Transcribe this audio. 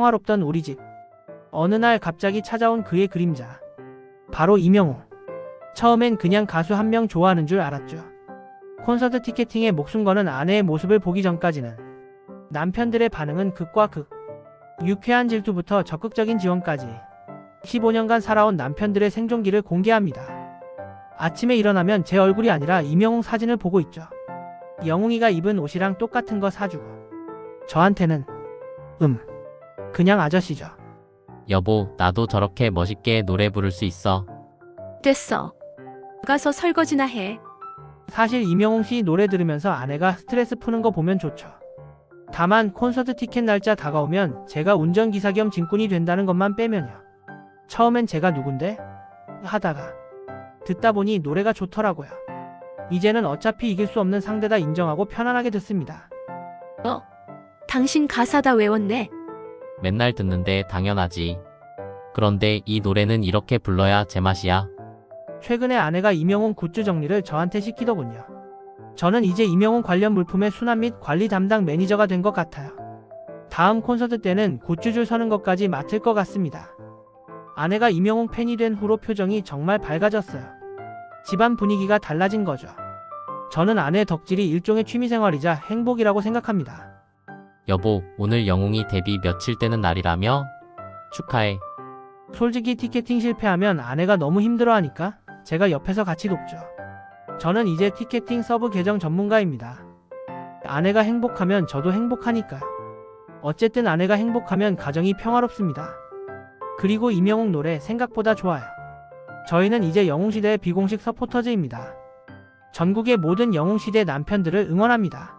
평화롭던 우리 집. 어느 날 갑자기 찾아온 그의 그림자. 바로 이명호. 처음엔 그냥 가수 한 명 좋아하는 줄 알았죠. 콘서트 티켓팅에 목숨 거는 아내의 모습을 보기 전까지는 남편들의 반응은 극과 극. 유쾌한 질투부터 적극적인 지원까지 15년간 살아온 남편들의 생존기를 공개합니다. 아침에 일어나면 제 얼굴이 아니라 이명웅 사진을 보고 있죠. 영웅이가 입은 옷이랑 똑같은 거 사주고 저한테는 음 그냥 아저씨죠. 여보, 나도 저렇게 멋있게 노래 부를 수 있어. 됐어. 가서 설거지나 해. 사실 이명웅 씨 노래 들으면서 아내가 스트레스 푸는 거 보면 좋죠. 다만 콘서트 티켓 날짜 다가오면 제가 운전기사 겸 짐꾼이 된다는 것만 빼면요. 처음엔 제가 누군데? 하다가 듣다 보니 노래가 좋더라고요. 이제는 어차피 이길 수 없는 상대다 인정하고 편안하게 듣습니다. 어? 당신 가사 다 외웠네. 맨날 듣는데 당연하지. 그런데 이 노래는 이렇게 불러야 제맛이야. 최근에 아내가 이명웅 굿즈 정리를 저한테 시키더군요. 저는 이제 이명웅 관련 물품의 수납 및 관리 담당 매니저가 된 것 같아요. 다음 콘서트 때는 굿즈줄 서는 것까지 맡을 것 같습니다. 아내가 이명웅 팬이 된 후로 표정이 정말 밝아졌어요. 집안 분위기가 달라진 거죠. 저는 아내의 덕질이 일종의 취미생활이자 행복이라고 생각합니다. 여보, 오늘 영웅이 데뷔 며칠 되는 날이라며? 축하해. 솔직히 티켓팅 실패하면 아내가 너무 힘들어하니까 제가 옆에서 같이 돕죠. 저는 이제 티켓팅 서브 계정 전문가입니다. 아내가 행복하면 저도 행복하니까요. 어쨌든 아내가 행복하면 가정이 평화롭습니다. 그리고 이명웅 노래 생각보다 좋아요. 저희는 이제 영웅시대의 비공식 서포터즈입니다. 전국의 모든 영웅시대 남편들을 응원합니다.